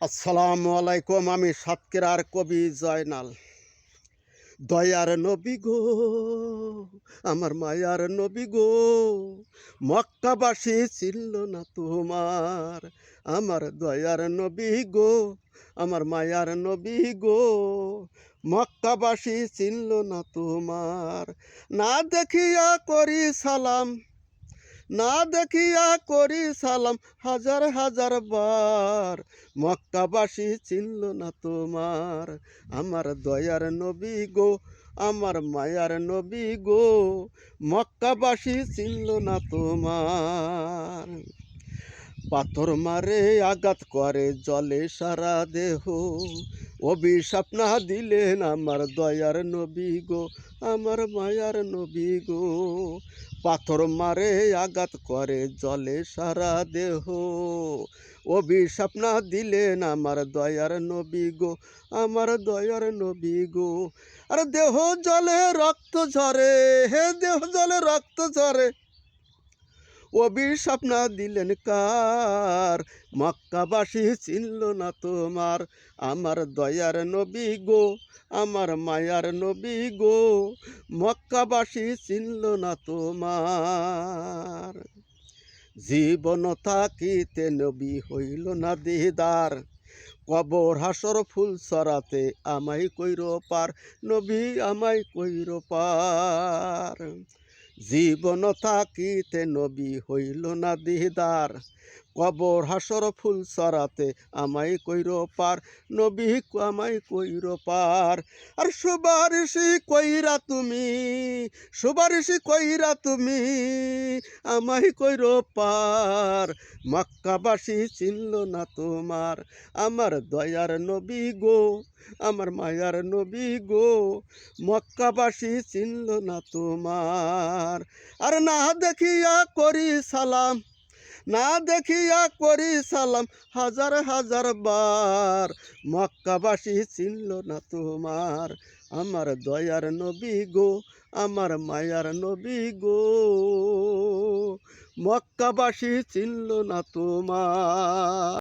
আসসালামু আলাইকুম, আমি সাতকেরার কবি জয়নাল। দয়ার নবী গো, আমার মায়ার নবী গো, মক্কাবাসী ছিল না তোমার। আমার দয়ার নবী গো, আমার মায়ার নবী গো, মক্কাবাসী ছিল না তোমার। না দেখিয়া করি সালাম না দেখিয়া করি সালাম হাজার হাজার বার। মক্কাবাসী চিনল না তোমার, আমার দয়ার নবী গো, আমার মায়ার নবী গো, মক্কাবাসী চিনল না তোমার। পাথর মারে আঘাত করে, জলে সারা দেহ অভিশাপ না দিলেন আমার দয়ার নবী গো, আমার মায়ার নবী গো। পাথর মারে আঘাত করে, জলে সারা দেহ। অভিশাপ দিলেন আমার দয়ার নবী গো, আমার দয়ার নবী গো। আর দেহ জলে রক্ত ঝরে, হে দেহ জলে রক্ত ঝরে। অভিশাপ না দিলেন কার? মক্কাবাসী চিনল না তোমার। আমার দয়ার নবী গো, আমার মায়ার নবী গো, মক্কাবাসী চিনল না তোমার। জীবন থাকিতে নবী হইল না দিদার। কবর, হাসর, ফুল সরাতে আমায় কইর পার, নবী আমায় কইর পার। জীবন থাকিতে নবী হইল না দিদার। কবর হাসর ফুল সরাতে আমাই কইর পার, নবী আমায় কইর পার। আর সুবারিশি কইরা তুমি সুবারিশি কইরা তুমি আমাই কইর পার। মক্কাবাসী চিনল না তোমার, আমার দয়ার নবী গো, আমার মায়ার নবী গো। মক্কাবাসী চিনল না তোমার, আর না দেখিয়া করি সালাম না দেখিয়া করি সালাম হাজার হাজার বার। মক্কাবাসী চিনল না তোমার, আমার দয়ার নবী গো, আমার মায়ার নবী গো। মক্কাবাসী চিনল না তোমার।